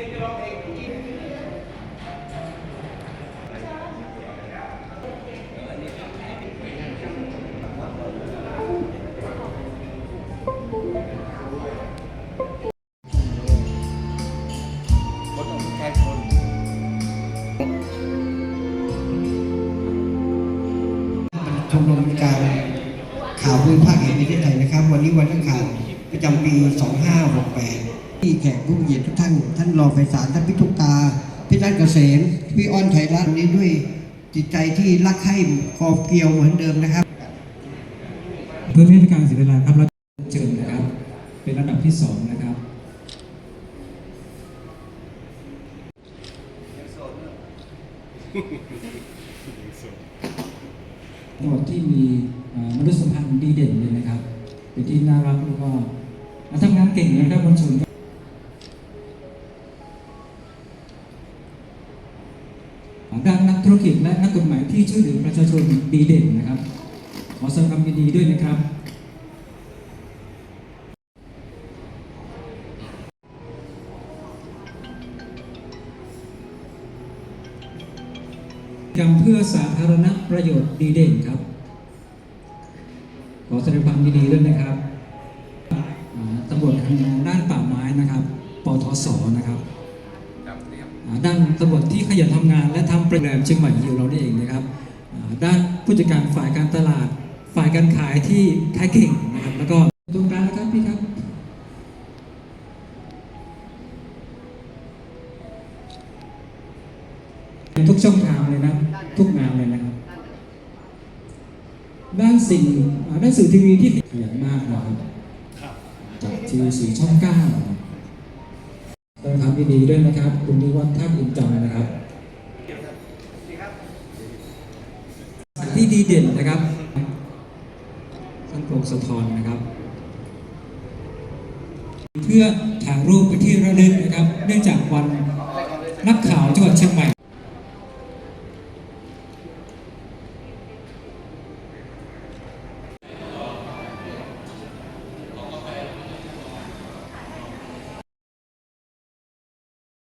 คนของประชาชนชมรมการข่าวภูมิภาคแห่งประเทศไทยนะครับ วันนี้วันนักข่าวประจำปี 2568 ที่แขกผู้มีเกียรติทุกท่าน ท่านรองไพศาลท่านพิทุกตา พี่นัทเกษมพี่อ้อนไทยรัฐนี้ด้วยจิตใจที่รักใคร่กอบเกลียวเหมือนเดิมนะครับ เพื่อไม่ให้เป็นการเสียเวลาครับเราเชิญนะครับ เป็นระดับที่สองนะครับจังหวัดที่มีมนุษยสัมพันธ์ดีเด่นเลยนะครับ เป็นที่น่ารักแล้วก็ทำงานเก่งนะครับบน ส่วนด้านนักธุรกิจและนักกฎหมายที่ช่วยเหลือประชาชนดีเด่นนะครับ ขอแสดงความยินดีด้วยนะครับกรรมเพื่อสาธารณประโยชน์ดีเด่นครับ ขอแสดงความยินดีด้วยนะครับตำรวจทำงานด้านป่าไม้นะครับ ปทศนะครับ ด้านตำรวจที่ขยันทำงาน และทำโปรแกรมเชียงใหม่อยู่เรานี่เองนะครับด้านผู้จัดการฝ่ายการตลาด ฝ่ายการขายที่ขายเก่งนะครับแล้วก็ตรงกลางนะครับพี่ครับทุกช่องทางเลยนะทุกงานเลยนะครับด้านสิ่งด้านสื่อทีวีที่ขยันมากนะครับจากทีวีสีช่องเก้า ครับต้องทำดีๆด้วยนะครับ คุณนิวัฒน์ท่าอินจังนะครับที่ดีเด่นนะครับท่านโปรงสะทอนนะครับ เพื่อถ่ายรูปไปที่ระลึกนะครับ เนื่องจากวันนักข่าวจังหวัดเชียงใหม่